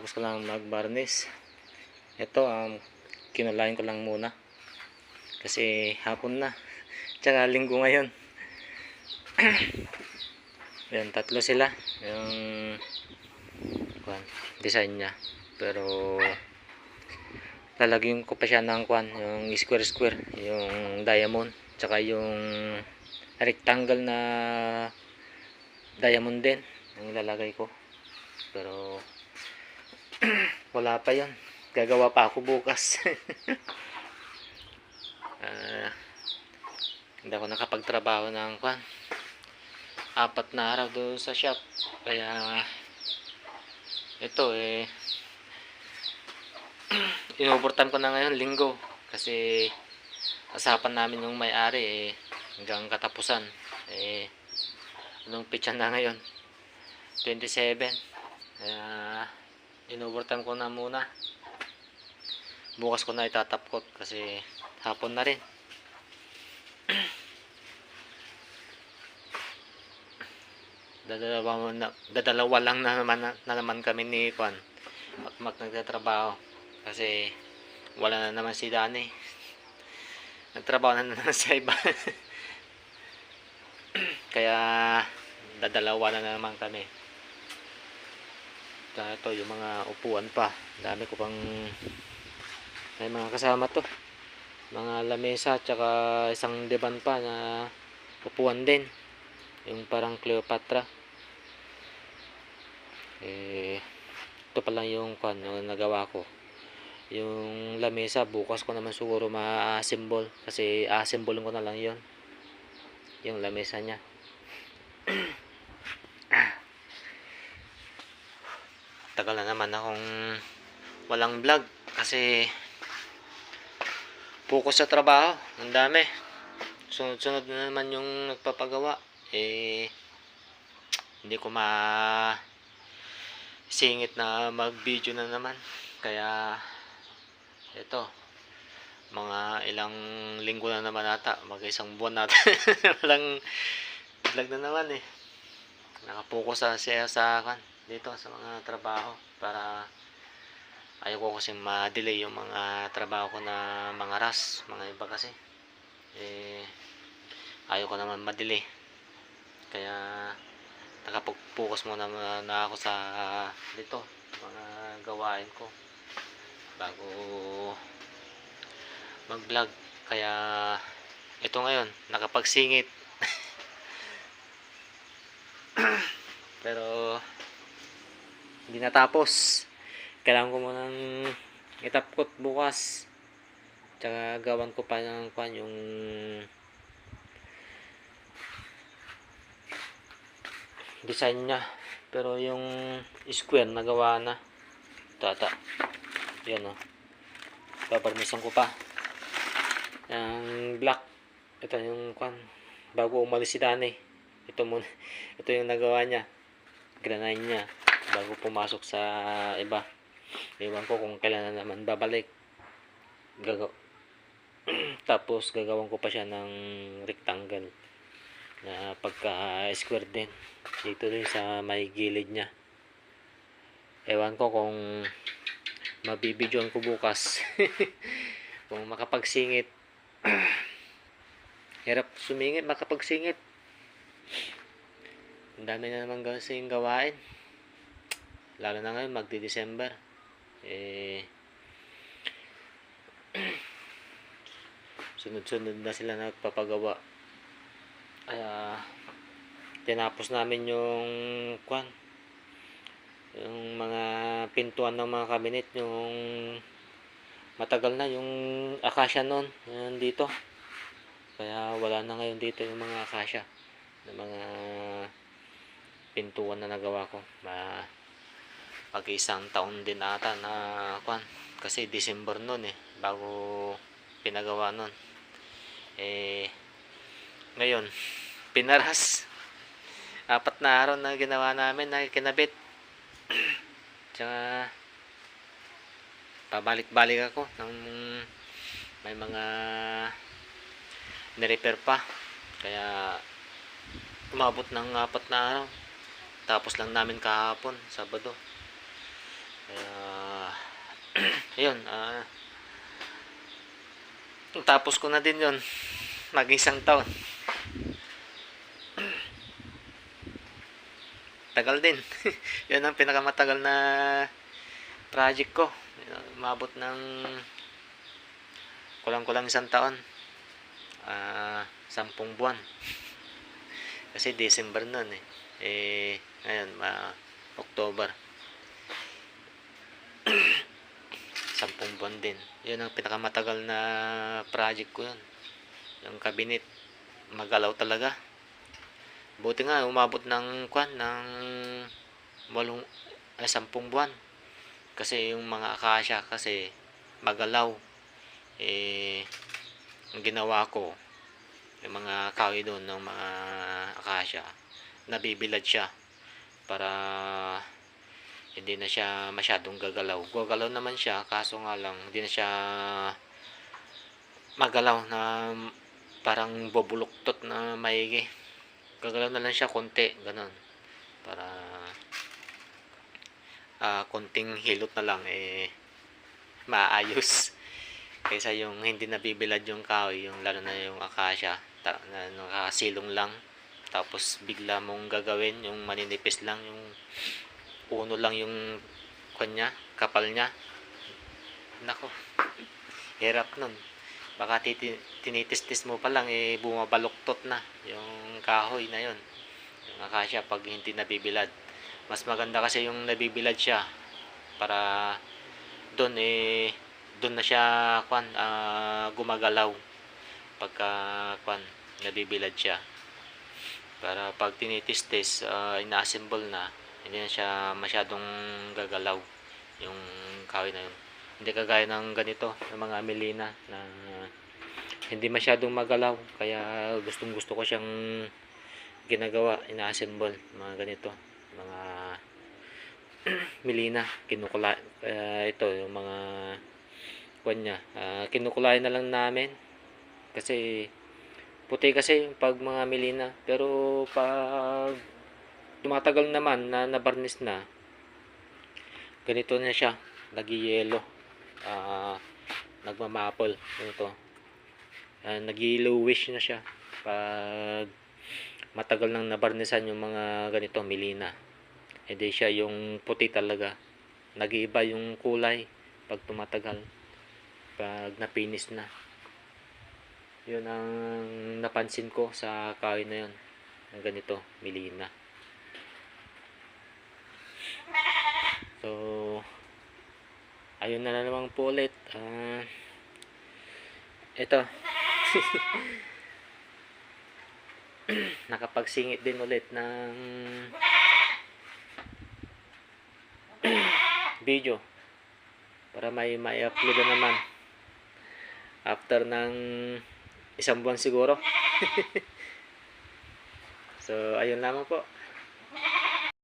Kakatapos ko lang mag-barnis. Ito, um, kinulayan ko lang muna. Kasi hapon na. Tsaka linggo ngayon. Yan, tatlo sila. Yung kwan, design niya. Pero lalagyan ko pa siya ng kwan, yung square square, yung diamond, tsaka yung rectangle na diamond din ang ilalagay ko. Pero wala pa 'yon. Gagawa pa ako bukas. Ah, hindi ako nakapagtrabaho ng kwan. Apat na araw doon sa shop. Kaya ito eh inovertime ko na ngayon linggo kasi asapan namin yung may-ari eh hanggang katapusan eh anong pitsa na ngayon 27 kaya inovertime ko na muna. Bukas ko na itatapkot kasi hapon na rin. Dadalawa, na, dadalawa lang na naman, na naman kami ni Kwan Makmak nagtatrabaho kasi wala na naman si Dani. Nagtrabaho na naman sa iba. Kaya dadalawa na naman kami Kaya ito yung mga upuan pa. Dami ko pang may mga kasama to. Mga lamesa tsaka isang diban pa na upuan din. Yung parang Cleopatra. Eh ito pa lang yung kwan yung nagawa ko. Yung lamesa bukas ko naman siguro ma-assemble. Kasi assemble ko na lang yon yung lamesa niya tagal na naman akong walang vlog kasi focus sa trabaho ang dami. Sunod-sunod na naman yung nagpapagawa. Eh hindi ko ma singit na mag video na naman. Kaya ito mga ilang linggo na naman ata mag isang buwan nata walang vlog na naman eh. Nakapokus sa siya sa kan dito sa mga trabaho para ayaw ko kasi ma-delay yung mga trabaho ko na mga ras mga iba kasi. Eh ayaw ko naman ma-delay. Kaya nakapag-focus muna na, na ako sa dito mga gawain ko bago mag-vlog. Kaya ito ngayon nakapagsingit. Pero hindi natapos kailangan ko munang itapkot bukas. Tsaka gawan ko pa ng kwan yung design niya. Pero yung square nagawa na. Tata. Yan o paparmisan ko pa. Yung black. Ito yung kwan. Bago umalis si Dani ito muna. Ito yung nagawa niya. Granine niya bago pumasok sa iba. Ewan ko kung kailan na naman babalik. Gagaw tapos gagawan ko pa siya ng rectangle na pagka square din. Dito din sa may gilid niya. Ewan ko kung mabibidyoan ko bukas. Kung makapagsingit. Hirap sumingit makapagsingit. Ang dami na naman kasing gawain lalo na ngayon magdi December eh sunod-sunod na sila nagpapagawa. Kaya tinapos namin yung kwan yung mga pintuan ng mga kabinet yung matagal na yung akasya noon yan dito. Kaya wala na ngayon dito yung mga akasya ng mga pintuan na nagawa ko. Ma pag isang taon din ata na kwan kasi December noon eh bago pinagawa noon eh ngayon pinaras. Apat na araw na ginawa namin na kinabit. Tsaka pabalik-balik ako ng may mga nirepair pa. Kaya umabot ng apat na araw. Tapos lang namin kahapon Sabado Kaya, ayun, ah, tapos ko na din yon mag isang taon. Tagal din. Yan ang pinakamatagal na project ko. Umabot ng kulang-kulang isang taon. Ah, sampung buwan. Kasi December nun eh. Eh, ngayon, ma October. Sampung buwan din. Yun ang pinakamatagal na project ko yun. Yung cabinet. Magalaw talaga. Buti nga, umabot ng kwan, ng walong, ay, sampung buwan. Kasi yung mga akasya kasi magalaw. Eh, ang ginawa ko, yung mga kahoy doon ng mga akasya, nabibilad siya para hindi na siya masyadong gagalaw. Gagalaw naman siya, kaso nga lang, hindi na siya magalaw na parang bubuluktot na maigi. Gagalaw na lang siya konti, ganun. Para ah konting hilot na lang eh maayos. Kaysa yung hindi nabibilad yung kahoy, yung lalo na yung akasya, ta, na nakasilong lang. Tapos bigla mong gagawin yung maninipis lang yung uno lang yung kanya, kapal niya. Nako. Hirap nun. Baka tinitis-tis mo pa lang eh bumabaluktot na yung kahoy na yon. Yung akasya pag hindi nabibilad. Mas maganda kasi yung nabibilad siya para doon eh doon na siya kwan ah, gumagalaw pagka kwan nabibilad siya para pag tinitis-tis ah, ina-assemble na hindi na siya masyadong gagalaw yung kahoy na yun. Hindi kagaya ng ganito ng mga amelina na hindi masyadong magalaw kaya gustong gusto ko siyang ginagawa ina-assemble mga ganito mga milina kinukula kaya ito yung mga kwan niya. Ah, kinukulay na lang namin kasi puti kasi pag mga milina pero pag tumatagal naman na nabarnis na. Ganito na siya. Nagiyelo ah nagmamapol ganito. Uh, nag-yellowish na siya. Pag matagal nang nabarnisan yung mga ganito milina. Hindi siya yung puti talaga. Nag-iiba yung kulay pag tumatagal. Pag napinis na. Yun ang napansin ko sa kahoy na yun. Ng ganito milina so ayun na, na naman po ulit. Ah ito nakapagsingit din ulit ng video para may may-upload na naman after ng isang buwan siguro. So ayun lamang po